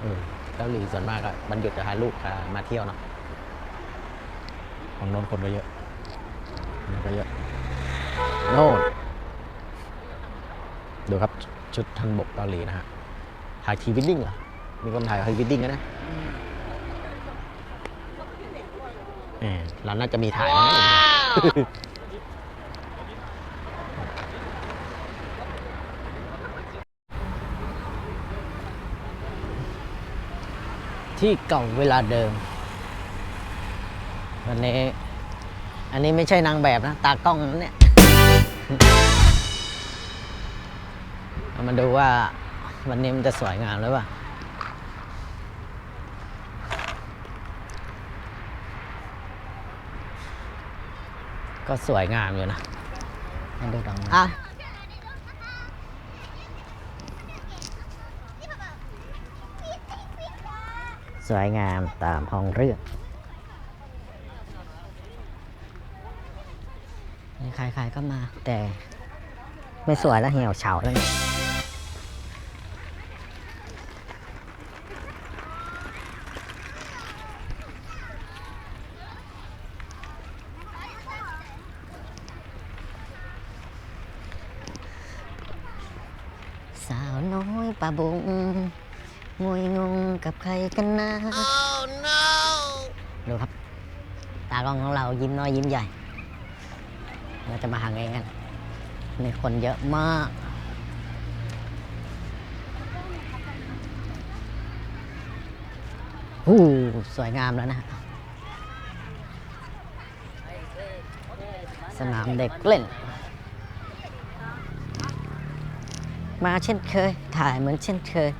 เออเกาหลีส่วนมากอะมันหยุดจะพาลูกพามาเที่ยวเนาะของโน้นคนก็เยอะนี่ก็เยอะโน่นดูครับชุดทันบกเกาหลีนะฮะถ่ายทีวิดดิ้งเหรอมีคนถ่ายทีวิดดิ้งกันนะแหมเราน่าจะมีถ่ายนะ ที่เก่าเวลาเดิม วันนี้ อันนี้ไม่ใช่นางแบบนะ ตากล้องนะเนี่ยเามาดูว่าวันนี้มันจะสวยงามหรือเปล่า ก็สวยงามอยู่นะมาดูตรงนี้ สวยงามตามห้องเรื่องนี่ใครๆก็มาแต่ไม่สวยแล้วเหี่ยวเฉาแล้วเนี่ยสาวน้อยปะบุง งวยงงกับ ใครกันนะ oh, no. ดูครับ ตากล้องของเรายิ้มน้อยยิ้มใหญ่ เราจะมาหาเองกันมีคนเยอะมากหูสวยงามแล้วนะ สนามเด็กเล่น มาเช่นเคย ถ่ายเหมือนเช่นเคย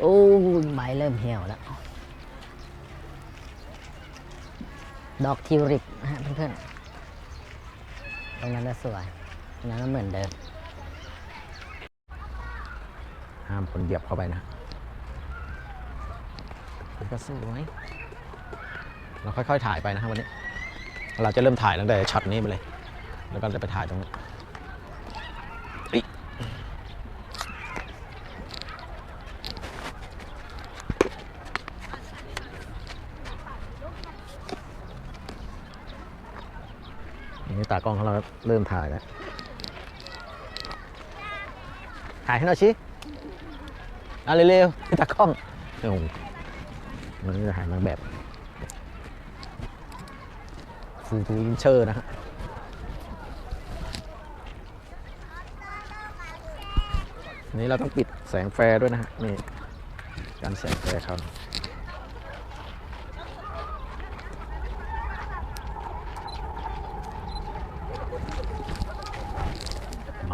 โอ้ยใบเริ่มเหี่ยวแล้ว ดอกทิวลิปนะฮะเพื่อนๆตรงนั้นจะสวยตรงนั้นก็เหมือนเดิม ห้ามคนเหยียบเข้าไปนะนี่ก็สวยเราค่อยๆถ่ายไปนะครับวันนี้ เราจะเริ่มถ่ายตั้งแต่ช็อตนี้ไปเลย แล้วก็จะไปถ่ายตรงนี้อิ๊ะนี่ตากล้องของ เริ่มถ่ายแล้ว ถ่ายให้หน่อยชิเอาเร็วๆตากล้องโอ้มันจะถ่ายนาแบบฟูทูอินเชอร์นะฮะนี่เราต้องปิดแสงแฟร์ด้วยนะฮะนี่การแสงแฟร์เขา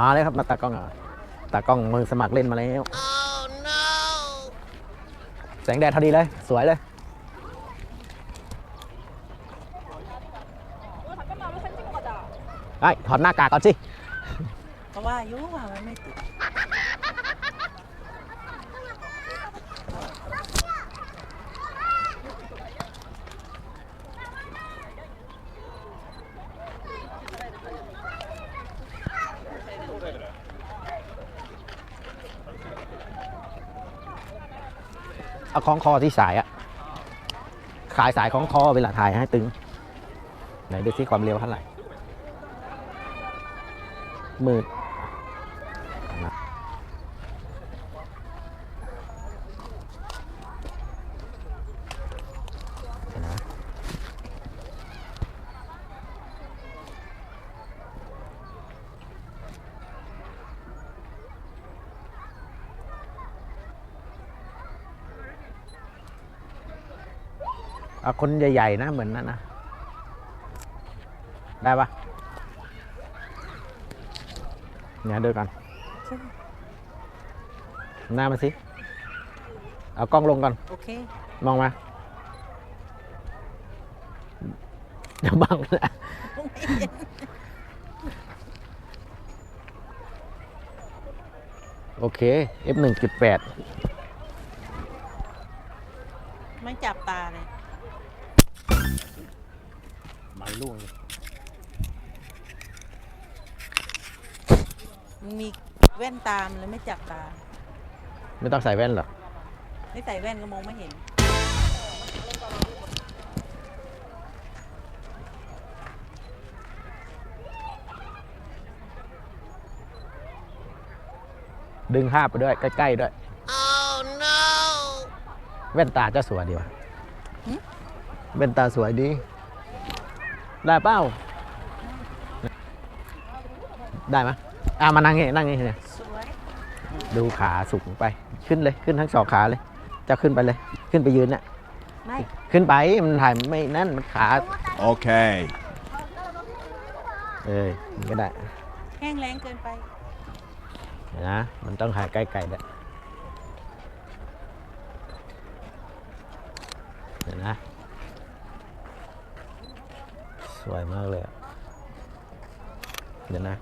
มาเลยครับมาตากล้องอะตากล้องมือสมัครเล่นมาแล้วแสงแดดพอดีเลย สวยเลยไอ้ยถอดหน้ากากก่อนสิก็ว่าอยุ่ว่ามันไม่ติด เอาคล้องคอที่สายอะขายสายคล้องคอเวลาถ่ายให้ตึง ไหนดูที่ความเร็วเท่าไหร่หมื่นะเดี๋ยวนะ เอาคนใหญ่ๆนะเหมือนนั้นนะ ได้ปะเนี่ยเดินกันหน้ามาสิ เอากล้องลงก่อน โอเค มองมาเดี๋ยวบังนะโอเค F 1.8 ไม่จับตาเลย ไม้ล่วงเลยมึงมีแว่นตามเลยไม่จับตา ไม่ต้องใส่แว่นหรอกไม่ใส่แว่นก็มองไม่เห็น ดึงภาพไปด้วย ใกล้ ๆ ด้วยแว่นตาจะสวยดีวะหึ แว่นตาสวยดี ได้เป้าได้ไหมยอะมานั่งนี่นั่งนี่เนี่ยสวยดูขาสูงไปขึ้นเลยขึ้นทั้งสองขาเลย จะขึ้นไปเลย ขึ้นไปยืนเนี่ยไม่ขึ้นไปมันถ่ายไม่นั่นมันขา Okay. เออมันก็ได้แห้งแรงเกินไปเดี๋ยวนะมันต้องถ่ายใกล้ๆด้วยเดี๋ยวนะ สวยมากเลยอะเดี๋ยวนะ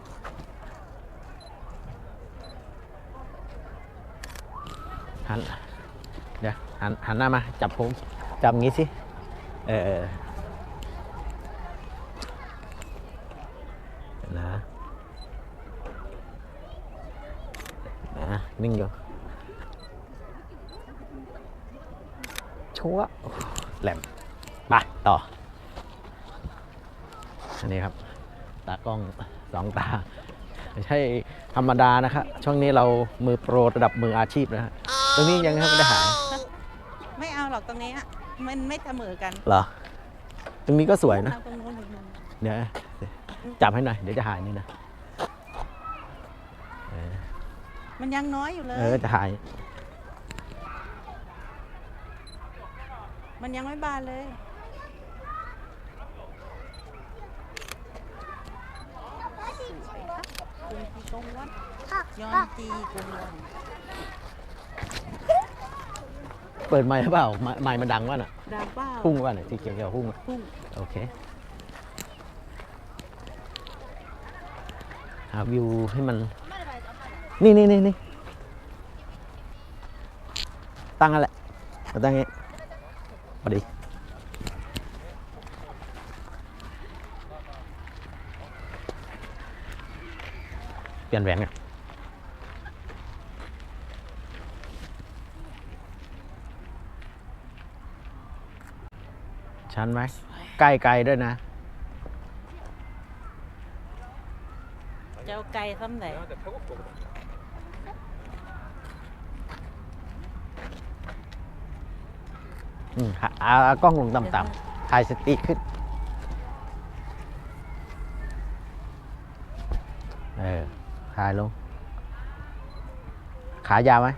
หัน เดี๋ยวหันหันหน้ามา จับผมจับงี้สิ เออนะนะนิ่งอยู่ชัวแหลม ไป ต่อ อันนี้ครับ ตากล้องสองตา ไม่ใช่ธรรมดานะครับ ช่วงนี้เรามือโปรระดับมืออาชีพนะฮะตรงนี้ยังไม่ได้หายไม่เอาหรอกตรงนี้อะมันไม่เสมอกันเหรอ ตรงนี้ก็สวยนะ เอาตรงนู้นอีกมุมเดี๋ยวจับให้หน่อย เดี๋ยวจะหายนี่นะ เออมันยังน้อยอยู่เลเอย อจะหาย มันยังไม่บานเลยสวยครับ คุณจีกงวัดยอนจีกงวัดเปิดไมค์หรือเปล่าไมค์ไมค์มันดังวะน่ะดาวเป้าพุ่งวะน่ะที่เกี่ยวกับพุ่งอะพุ่งโอเคหาวิวให้มัน นี่นี่นี่นี่ตั้งนั่นแหละเอาตั้งอย่างงี้พอดี เปลี่ยนแหวนกันชันไหมใกล้ไกลด้วยนะจะเอาไก่ซ้ำไหนอืมค่ะเอาเอากล้องลงต่ำๆถ่ายสติขึ้น เออ ถ่ายลง ขายาวไหม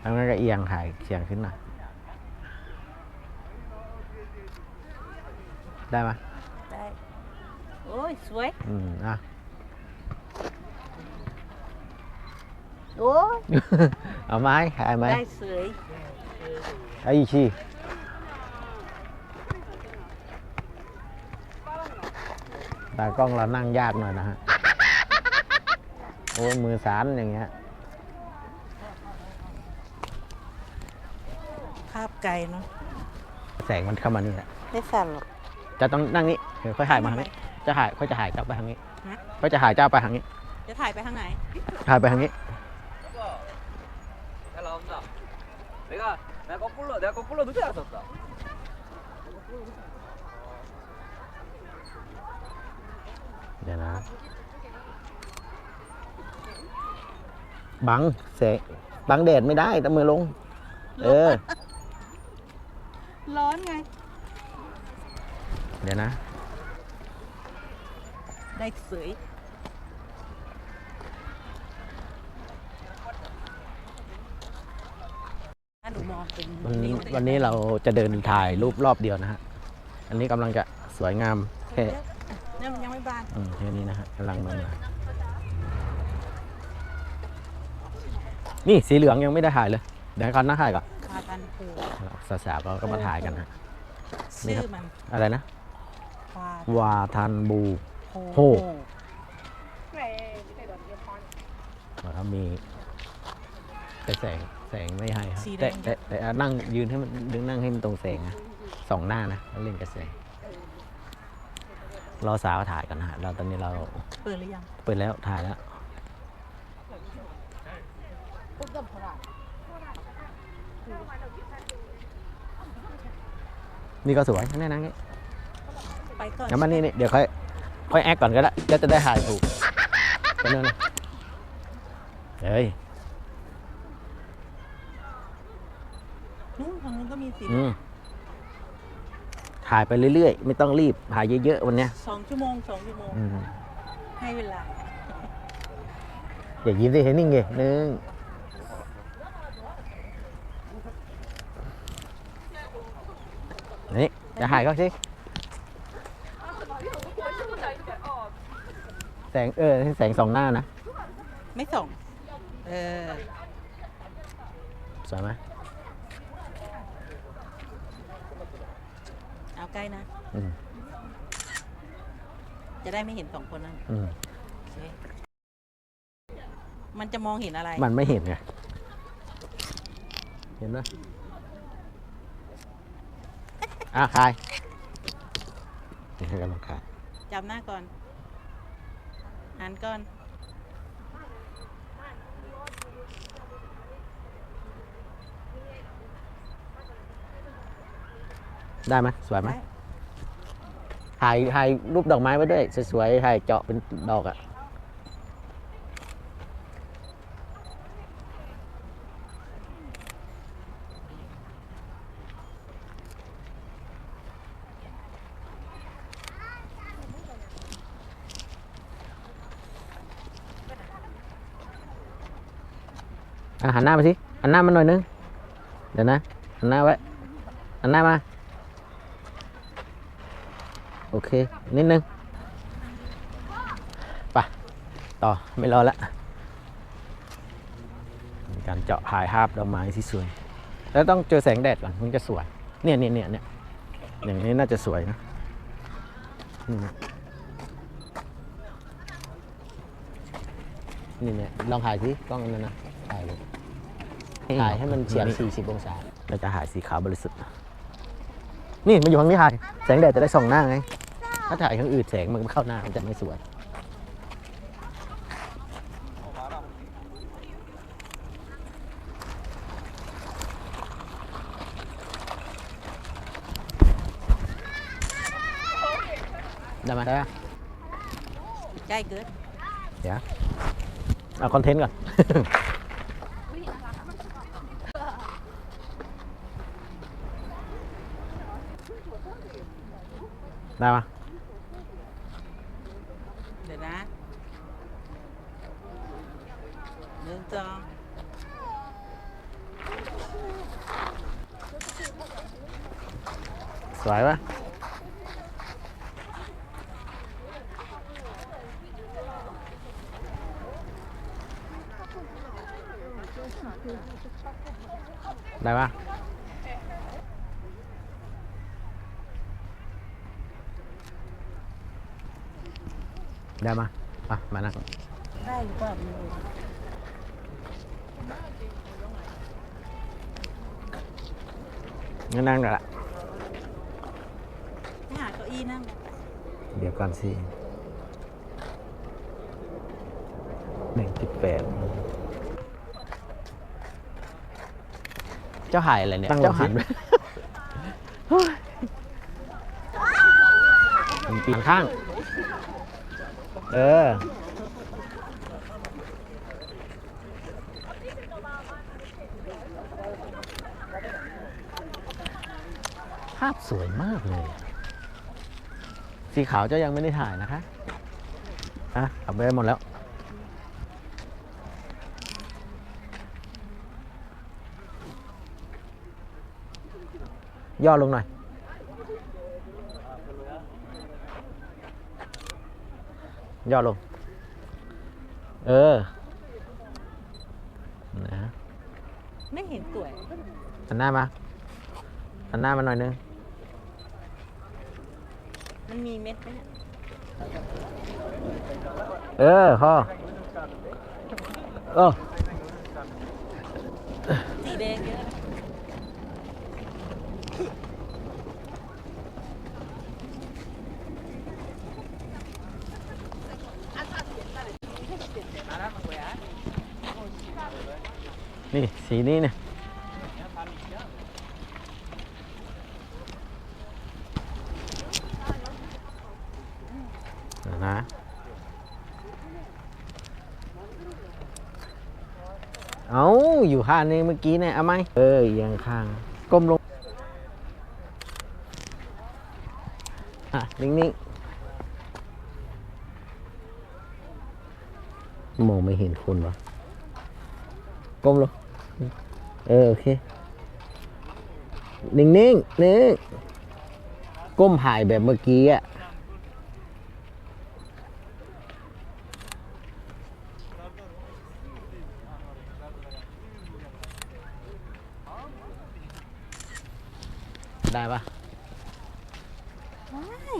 แล้วงั้นก็เอียงถ่ายเสียงขึ้นหน่อย ได้ไหมได้ โอ้ย สวย อืม อะ โอ้ย เอาไหม้ถ่ายไหมได้สวยไอ้ชีตากล้องเรานั่งยากหน่อยนะฮะโอ้ยมือสานอย่างเงี้ย ภาพไก่เนาะ แสงมันเข้ามานี่แหละ ไม่สั่นหรอก จะต้องนั่งนี้เดี๋ยวค่อยถ่ายมาทางนี้ จะถ่ายค่อยจะถ่ายเจ้าไปทางนี้ ฮะ ค่อยจะถ่ายเจ้าไปทางนี้ จะถ่ายไปทางไหน ถ่ายไปทางนี้ 잘 나온다. 내가 내가 거꾸로 내가 거꾸로 늦게 갔었다. เดี๋ยวนะ บังแสงบังแดดไม่ได้ต้องมือลง เออ ร้อนไง เดี๋ยวนะ ได้สวยถ้าหนูมองเป็นวันนิ้ววันนี้เราจะเดินถ่ายรูปรอบเดียวนะฮะ อันนี้กำลังจะสวยงามแค่เนี่ยมันยังไม่บานอืมแค่นี้นะฮะกำลังมามา นี่สีเหลืองยังไม่ได้ถ่ายเลย เดี๋ยวให้เขานั่งถ่ายก่อนพากันผูกสาวๆก็ก็มาถ่ายกันนะ นี่ชื่ครัอบมันอะไรนะพาวาทันบูโฮโฮแล้วก็มีแต่แสงแสงไม่ให้ครับแต่แต่แต่เอานั่งยืนให้มันดึงนั่งให้มันตรงแสงนะสองหน้านะแล้วเล่นกับแสงรอสาวถ่ายกันนะฮะเราตอนนี้เราเปิดหรือยัง เปิดแล้วถ่ายแล้ว นี่ก็สวยนั่งนั่งนี่ไปก่อนงั้นมานี่นี่เดี๋ยวค่อยค่อยแอคก่อนก็ได้แล้วจะได้ถ่ายถูกก็นั่นนะเฮ้ยนู้นทางนู้นก็มีสีอืมถ่ายไปเรื่อยๆ ไม่ต้องรีบถ่ายเยอะๆวันเนี้ยสองชั่วโมงสองชั่วโมง อืมให้เวลา อย่ายิ้มสิเห็นนิ่งไงหนึ่ง นี่จะถ่ายก็สิแสงเออแสงสองหน้านะ ไม่ส่ง เออ สวยไหมเอาใกล้นะ อืมจะได้ไม่เห็นสองคนนั้นอืมโอเคมันจะมองเห็นอะไร มันไม่เห็นไง เห็นไหม อะคายนี่ให้กำลังคายจับหน้าก่อนหันก่อน ได้ไหมสวยไหมได้ ถ่ายถ่ายรูปดอกไม้ไว้ด้วย สวยๆถ่ายเจาะเป็นดอกอะ หันหน้ามาสิหันหน้ามาหน่อยนึง เดี๋ยวนะหันหน้าไว้หันหน้ามา โอเค นิดนึงไปต่อ ไม่รอละการเจาะถ่ายภาพดอกไม้ที่สวย แล้วต้องเจอแสงแดดก่อนมันจะสวย เนี่ยเนี่ยเนี่ยเนี่ยอย่างนี้น่าจะสวยนะนี่เนี่ยลองถ่ายสิกล้องนั้นนะถ่ายเลย ถ่ายให้มันเฉียง40 องศา เราจะถ่ายสีขาวบริสุทธิ์ นี่มันอยู่ทางนี้ถ่าย แสงแดดจะได้ส่องหน้าไง ถ้าถ่ายข้างอื่นแสงมันเข้าหน้ามันจะไม่สวย ได้ไหมได้ไหมใกล้เกินเดี๋ยวเอาคอนเทนต์ก่อน ได้ปะเดี๋ยวนะหนึ่งสอง สวยปะ ได้ปะได้มาอะมานั่งได้หรือเปล่าไม่รู้งั้นนั่งกันละไปหาเก้าอี้นั่งเดี๋ยวก่อนสิหนึ่งจุดแปดเจ้าหายอะไรเนี่ยเจ้าหันไปมันปีนข้าง เออ ภาพสวยมากเลย สีขาวเจ้ายังไม่ได้ถ่ายนะคะ อะเอาไปหมดแล้ว ย่อลงหน่อย ย่อลง เออนะไม่เห็นสวยหันหน้ามาหันหน้ามาหน่อยนึง มันมีเม็ดไหมเนี่ยเออพ่อเออ สีแดงเยอะนะน นี่ สีนี้เนี่ยเดี๋ยวนะเอาอยู่ข้างนี้เมื่อกี้เนี่ยเอาไหมเออเอียงข้างก้มลง อะ นิ่งๆมองไม่เห็นคนวะก้มลง เออ โอเค นิ่งๆนิ่งก้มหายแบบเมื่อกี้อะได้ปะได้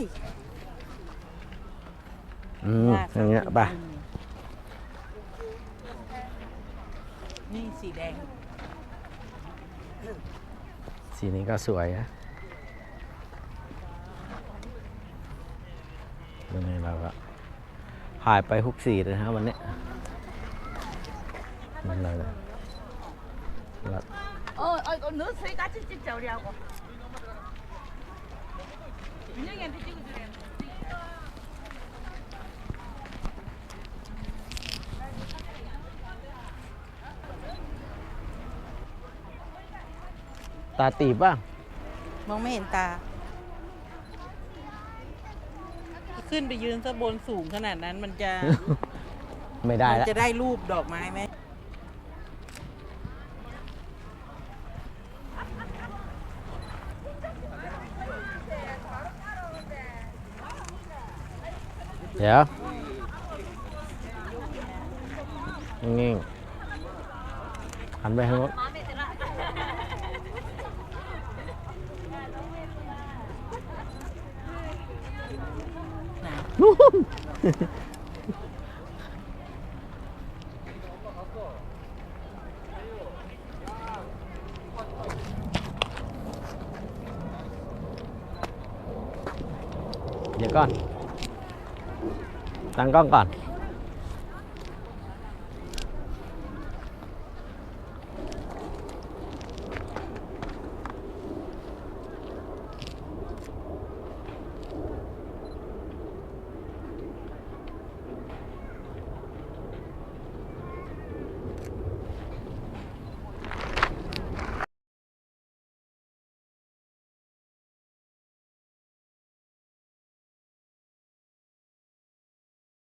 อืมอย่างเงี้ยไปนี่ สีแดง สีนี้ก็สวยนะตรงนี้เราก็หายไปทุกสีเลยนะวันนี้มันเลยละเออเออเนื้อใส่กาจิ๊บจิเจ้าเรียกว่บ ตาตีบป่ะ มองไม่เห็นตา ขึ้นไปยืนซะบนสูงขนาดนั้นมันจะ ไม่ได้มันแล้วจะได้รูปดอกไม้ไหมเดี๋ยว นิ่งๆหันไปทางโน้นนู่ เดี๋ยวก่อนตั้งกล้องก่อน